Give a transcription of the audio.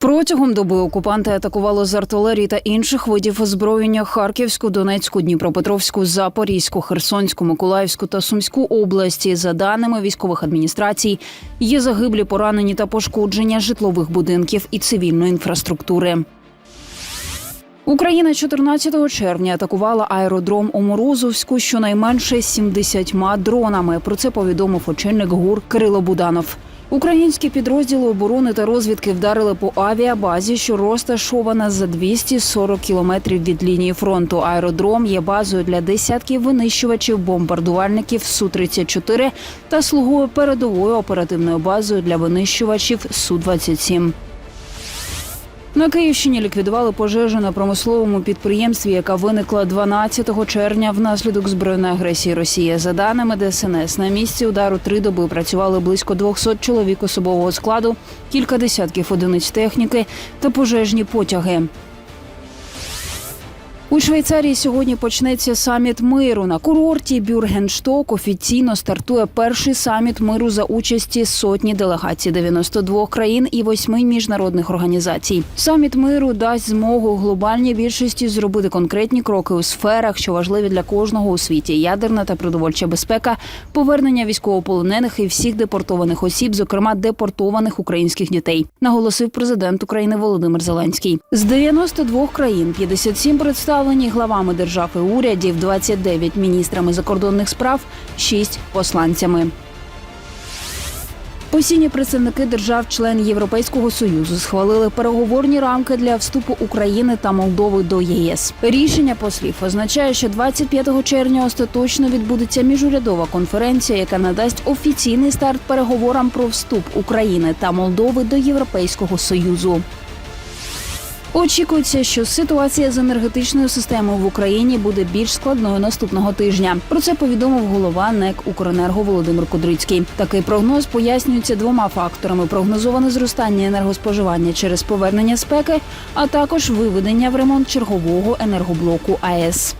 Протягом доби окупанти атакували з артилерії та інших видів озброєння Харківську, Донецьку, Дніпропетровську, Запорізьку, Херсонську, Миколаївську та Сумську області. За даними військових адміністрацій, є загиблі, поранені та пошкодження житлових будинків і цивільної інфраструктури. Україна 14 червня атакувала аеродром у Морозовську щонайменше 70 дронами. Про це повідомив очільник ГУР Кирило Буданов. Українські підрозділи оборони та розвідки вдарили по авіабазі, що розташована за 240 кілометрів від лінії фронту. Аеродром є базою для десятків винищувачів, бомбардувальників су 34 та слугує передовою оперативною базою для винищувачів су 27 на Київщині ліквідували пожежу на промисловому підприємстві, яка виникла 12 червня внаслідок збройної агресії Росії. За даними ДСНС, на місці удару три доби працювали близько 200 чоловік особового складу, кілька десятків одиниць техніки та пожежні потяги. У Швейцарії сьогодні почнеться саміт миру. На курорті Бюргеншток офіційно стартує перший саміт миру за участі сотні делегацій 92 країн і восьми міжнародних організацій. Саміт миру дасть змогу глобальній більшості зробити конкретні кроки у сферах, що важливі для кожного у світі: ядерна та продовольча безпека, повернення військовополонених і всіх депортованих осіб, зокрема депортованих українських дітей, наголосив президент України Володимир Зеленський. З 92 країн 57 представлені главами держав і урядів, 29 міністрами закордонних справ, 6 посланцями. Постійні представники держав-член Європейського союзу схвалили переговорні рамки для вступу України та Молдови до ЄС. Рішення послів означає, що 25 червня остаточно відбудеться міжурядова конференція, яка надасть офіційний старт переговорам про вступ України та Молдови до Європейського союзу. Очікується, що ситуація з енергетичною системою в Україні буде більш складною наступного тижня. Про це повідомив голова НЕК Укренерго Володимир Кудрицький. Такий прогноз пояснюється двома факторами: прогнозоване зростання енергоспоживання через повернення спеки, а також виведення в ремонт чергового енергоблоку АЕС.